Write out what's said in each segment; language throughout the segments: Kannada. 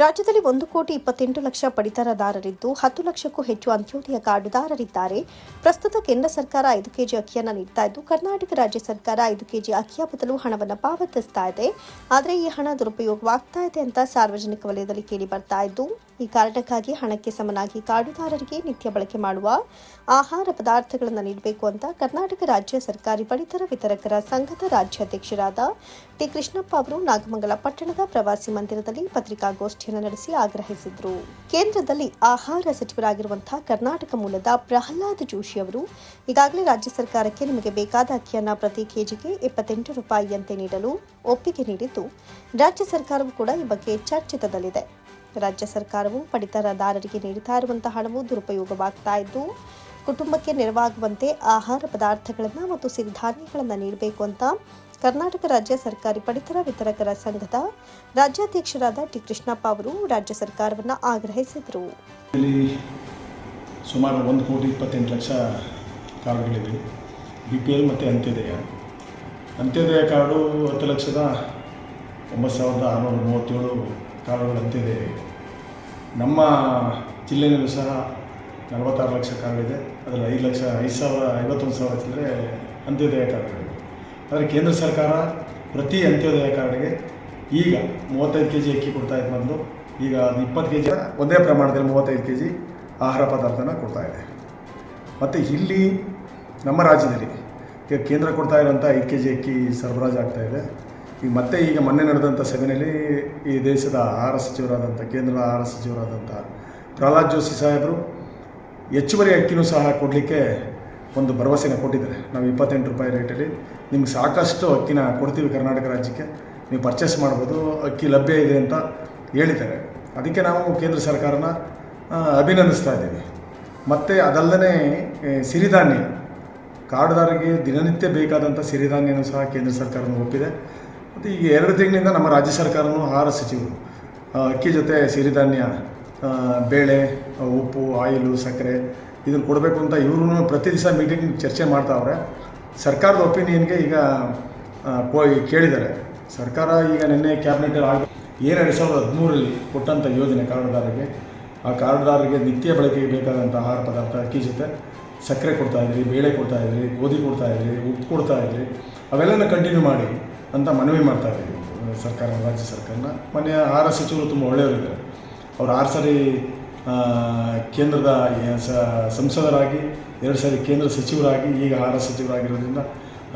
ರಾಜ್ಯದಲ್ಲಿ ಒಂದು ಕೋಟಿ ಇಪ್ಪತ್ತೆಂಟು ಲಕ್ಷ ಪಡಿತರದಾರರಿದ್ದು ಹತ್ತು ಲಕ್ಷಕ್ಕೂ ಹೆಚ್ಚು ಅಂತ್ಯೋದಯ ಕಾರ್ಡುದಾರರಿದ್ದಾರೆ. ಪ್ರಸ್ತುತ ಕೇಂದ್ರ ಸರ್ಕಾರ ಐದು ಕೆಜಿ ಅಕ್ಕಿಯನ್ನು ನೀಡ್ತಾ ಇದ್ದು, ಕರ್ನಾಟಕ ರಾಜ್ಯ ಸರ್ಕಾರ ಐದು ಕೆಜಿ ಅಕ್ಕಿಯ ಬದಲು ಹಣವನ್ನು ಪಾವತಿಸ್ತಾ ಇದೆ. ಆದರೆ ಈ ಹಣ ದುರುಪಯೋಗವಾಗ್ತಾ ಇದೆ ಅಂತ ಸಾರ್ವಜನಿಕ ವಲಯದಲ್ಲಿ ಕೇಳಿ ಬರ್ತಾ ಇದ್ದು ಈ ಕಾರಣಕ್ಕಾಗಿ ಹಣಕ್ಕೆ ಸಮನಾಗಿ ಕಾಡುದಾರರಿಗೆ ನಿತ್ಯ ಬಳಕೆ ಮಾಡುವ ಆಹಾರ ಪದಾರ್ಥಗಳನ್ನು ನೀಡಬೇಕು ಅಂತ ಕರ್ನಾಟಕ ರಾಜ್ಯ ಸರ್ಕಾರಿ ಪಡಿತರ ವಿತರಕರ ಸಂಘದ ರಾಜ್ಯಾಧ್ಯಕ್ಷರಾದ ಟಿ ಕೃಷ್ಣಪ್ಪ ಅವರು ನಾಗಮಂಗಲ ಪಟ್ಟಣದ ಪ್ರವಾಸಿ ಮಂದಿರದಲ್ಲಿ ಪತ್ರಿಕಾಗೋಷ್ಠಿಯನ್ನು ನಡೆಸಿ ಆಗ್ರಹಿಸಿದರು. ಕೇಂದ್ರದಲ್ಲಿ ಆಹಾರ ಸಚಿವರಾಗಿರುವಂತಹ ಕರ್ನಾಟಕ ಮೂಲದ ಪ್ರಹ್ಲಾದ್ ಜೋಶಿ ಅವರು ಈಗಾಗಲೇ ರಾಜ್ಯ ಸರ್ಕಾರಕ್ಕೆ ನಿಮಗೆ ಬೇಕಾದ ಅಕ್ಕಿಯನ್ನು ಪ್ರತಿ ಕೆಜಿಗೆ ಇಪ್ಪತ್ತೆಂಟು ರೂಪಾಯಿಯಂತೆ ನೀಡಲು ಒಪ್ಪಿಗೆ ನೀಡಿದ್ದು, ರಾಜ್ಯ ಸರ್ಕಾರವು ಕೂಡ ಈ ಬಗ್ಗೆ ಚರ್ಚಿತದಲ್ಲಿದೆ. ರಾಜ್ಯ ಸರ್ಕಾರವು ಪಡಿತರದಾರರಿಗೆ ನೀಡುತ್ತಾ ಇರುವಂತಹ ಹಣವು ದುರುಪಯೋಗವಾಗ್ತಾ ಇದ್ದು, ಕುಟುಂಬಕ್ಕೆ ನೆರವಾಗುವಂತೆ ಆಹಾರ ಪದಾರ್ಥಗಳನ್ನು ಮತ್ತು ಸಿರಿಧಾನ್ಯಗಳನ್ನು ನೀಡಬೇಕು ಅಂತ ಕರ್ನಾಟಕ ರಾಜ್ಯ ಸರ್ಕಾರಿ ಪಡಿತರ ವಿತರಕರ ಸಂಘದ ರಾಜ್ಯಾಧ್ಯಕ್ಷರಾದ ಟಿ ಕೃಷ್ಣಪ್ಪ ಅವರು ರಾಜ್ಯ ಸರ್ಕಾರವನ್ನು ಆಗ್ರಹಿಸಿದರು. ಸುಮಾರು ಒಂದು ಕೋಟಿ ಇಪ್ಪತ್ತೆಂಟು ಲಕ್ಷ ಕಾರ್ಡ್ಗಳಿವೆ. ಬಿ ಪಿ ಎಲ್ ಮತ್ತು ಅಂತ್ಯೋದಯ. ಅಂತ್ಯೋದಯ ಕಾರ್ಡು ಹತ್ತು ಲಕ್ಷದ ಒಂಬತ್ತು ಸಾವಿರದ ಆರುನೂರ ಮೂವತ್ತೇಳು ಕಾರ್ಡುಗಳು ನಮ್ಮ ಜಿಲ್ಲೆಯಲ್ಲೂ ಸಹ ನಲವತ್ತಾರು ಲಕ್ಷ ಇದೆ ಅದರಲ್ಲಿ ಐದು ಲಕ್ಷ, ಐದು ಸಾವಿರ, ಐವತ್ತೊಂದು ಸಾವಿರ ಚಿಲ್ಲರೆ ಅಂತ್ಯೋದಯ ಕಾರ್ಡ್ಗಳಿವೆ. ಆದರೆ ಕೇಂದ್ರ ಸರ್ಕಾರ ಪ್ರತಿ ಅಂತ್ಯೋದಯ ಕಾರ್ಡ್ಗೆ ಈಗ ಮೂವತ್ತೈದು ಕೆ ಜಿ ಅಕ್ಕಿ ಕೊಡ್ತಾ ಇದ್ದ ಮೊದಲು ಈಗ ಅದು ಇಪ್ಪತ್ತು ಕೆ ಜಿ ಒಂದೇ ಪ್ರಮಾಣದಲ್ಲಿ ಮೂವತ್ತೈದು ಕೆ ಜಿ ಆಹಾರ ಪದಾರ್ಥನ ಕೊಡ್ತಾ ಇದೆ. ಮತ್ತು ಇಲ್ಲಿ ನಮ್ಮ ರಾಜ್ಯದಲ್ಲಿ ಈಗ ಕೇಂದ್ರ ಕೊಡ್ತಾ ಇರೋಂಥ ಐದು ಕೆ ಜಿ ಅಕ್ಕಿ ಸರಬರಾಜು ಆಗ್ತಾಯಿದೆ ಈಗ ಮತ್ತೆ ಈಗ ಮೊನ್ನೆ ನಡೆದಂಥ ಸಭೆಯಲ್ಲಿ ಈ ದೇಶದ ಆಹಾರ ಸಚಿವರಾದಂಥ ಕೇಂದ್ರದ ಆಹಾರ ಸಚಿವರಾದಂಥ ಪ್ರಹ್ಲಾದ್ ಜೋಶಿ ಸಾಹೇಬರು ಹೆಚ್ಚುವರಿ ಅಕ್ಕಿನೂ ಸಹ ಕೊಡಲಿಕ್ಕೆ ಒಂದು ಭರವಸೆನ ಕೊಟ್ಟಿದ್ದಾರೆ. ನಾವು ಇಪ್ಪತ್ತೆಂಟು ರೂಪಾಯಿ ರೇಟಲ್ಲಿ ನಿಮ್ಗೆ ಸಾಕಷ್ಟು ಅಕ್ಕಿನ ಕೊಡ್ತೀವಿ ಕರ್ನಾಟಕ ರಾಜ್ಯಕ್ಕೆ. ನೀವು ಪರ್ಚೇಸ್ ಮಾಡ್ಬೋದು, ಅಕ್ಕಿ ಲಭ್ಯ ಇದೆ ಅಂತ ಹೇಳಿದ್ದಾರೆ. ಅದಕ್ಕೆ ನಾವು ಕೇಂದ್ರ ಸರ್ಕಾರನ ಅಭಿನಂದಿಸ್ತಾ ಇದ್ದೀವಿ. ಮತ್ತು ಅದಲ್ಲದೆ ಸಿರಿಧಾನ್ಯ ಕಾರ್ಡ್ದಾರಿಗೆ ದಿನನಿತ್ಯ ಬೇಕಾದಂಥ ಸಿರಿಧಾನ್ಯನೂ ಸಹ ಕೇಂದ್ರ ಸರ್ಕಾರನ ಒಪ್ಪಿದೆ. ಮತ್ತು ಈಗ ಎರಡು ತಿಂಗಳಿಂದ ನಮ್ಮ ರಾಜ್ಯ ಸರ್ಕಾರನೂ ಆಹಾರ ಸಚಿವರು ಅಕ್ಕಿ ಜೊತೆ ಸಿರಿಧಾನ್ಯ ಬೇಳೆ ಉಪ್ಪು, ಆಯಿಲು, ಸಕ್ಕರೆ ಇದನ್ನು ಕೊಡಬೇಕು ಅಂತ ಇವರು ಪ್ರತಿ ದಿವಸ ಮೀಟಿಂಗ್ ಚರ್ಚೆ ಮಾಡ್ತಾವ್ರೆ ಸರ್ಕಾರದ ಒಪಿನಿಯನ್ಗೆ ಈಗ ಕೇಳಿದ್ದಾರೆ. ಸರ್ಕಾರ ಈಗ ನಿನ್ನೆ ಕ್ಯಾಬಿನೆಟಲ್ಲಿ ಆಗಿ ಏನು ಎರಡು ಸಾವಿರದ ಹದಿಮೂರರಲ್ಲಿ ಕೊಟ್ಟಂಥ ಯೋಜನೆ ಕಾರ್ಡ್ದಾರರಿಗೆ ಆ ಕಾರ್ಡ್ದಾರರಿಗೆ ನಿತ್ಯ ಬಳಕೆಗೆ ಬೇಕಾದಂಥ ಆಹಾರ ಪದಾರ್ಥ, ಅಕ್ಕಿ ಜೊತೆ ಸಕ್ಕರೆ ಕೊಡ್ತಾ ಇದ್ರಿ, ಬೇಳೆ ಕೊಡ್ತಾ ಇದ್ರಿ, ಗೋಧಿ ಕೊಡ್ತಾ ಇದ್ರಿ, ಉಪ್ಪು ಕೊಡ್ತಾ ಇದ್ರಿ, ಅವೆಲ್ಲನ ಕಂಟಿನ್ಯೂ ಮಾಡಿ ಅಂತ ಮನವಿ ಮಾಡ್ತಾ ಇದ್ದೀವಿ. ಸರ್ಕಾರ, ರಾಜ್ಯ ಸರ್ಕಾರನ. ಮನೆಯ ಆಹಾರ ಸಚಿವರು ತುಂಬ ಒಳ್ಳೆಯವರಿದ್ದಾರೆ. ಅವ್ರು ಆರು ಸಾರಿ ಕೇಂದ್ರದ ಸಂಸದರಾಗಿ, ಎರಡು ಸಾರಿ ಕೇಂದ್ರ ಸಚಿವರಾಗಿ, ಈಗ ಆಹಾರ ಸಚಿವರಾಗಿರೋದ್ರಿಂದ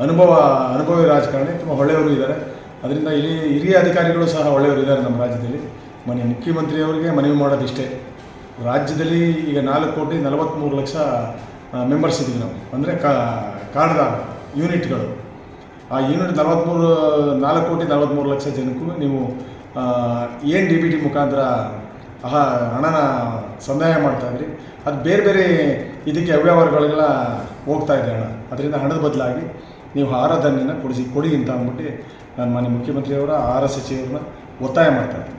ಅನುಭವ, ಅನುಭವಿ ರಾಜಕಾರಣಿ ತುಂಬ ಒಳ್ಳೆಯವರು ಇದ್ದಾರೆ. ಅದರಿಂದ ಇಲ್ಲಿ ಹಿರಿಯ ಅಧಿಕಾರಿಗಳು ಸಹ ಒಳ್ಳೆಯವರು ಇದ್ದಾರೆ ನಮ್ಮ ರಾಜ್ಯದಲ್ಲಿ. ಮನೆ ಮುಖ್ಯಮಂತ್ರಿಯವರಿಗೆ ಮನವಿ ಮಾಡೋದಿಷ್ಟೇ. ರಾಜ್ಯದಲ್ಲಿ ಈಗ ನಾಲ್ಕು ಕೋಟಿ ನಲವತ್ತ್ಮೂರು ಲಕ್ಷ ಮೆಂಬರ್ಸ್ ಇದ್ದೀವಿ ನಾವು. ಅಂದರೆ ಕಾರ್ಡ್ದಾರ ಯೂನಿಟ್ಗಳು. ಆ ಯೂನಿಟ್ ನಲವತ್ತ್ಮೂರು ನಾಲ್ಕು ಕೋಟಿ ನಲವತ್ತ್ಮೂರು ಲಕ್ಷ ಜನಕ್ಕೂ ನೀವು ಏನು ಡಿ ಬಿ ಟಿ ಮುಖಾಂತರ ಹಣನ ಸಂದಾಯ ಮಾಡ್ತಾ ಇದ್ರಿ. ಅದು ಬೇರೆ ಬೇರೆ ಇದಕ್ಕೆ ಅವ್ಯವಹಾರಗಳೆಲ್ಲ ಹೋಗ್ತಾ ಇದೆ ಹಣ ಅದರಿಂದ ಹಣದ ಬದಲಾಗಿ ನೀವು ಆರಾಧನೆಯನ್ನು ಧಾನ್ಯನ ಕೊಡಿಸಿ, ಕೊಡಿ ಅಂತ ಅಂದ್ಬಿಟ್ಟು ನಾನು ಮಾನ್ಯ ಮುಖ್ಯಮಂತ್ರಿಯವರ ಆಹಾರ ಸಚಿವರನ್ನ ಒತ್ತಾಯ ಮಾಡ್ತಾ ಇದ್ದೀನಿ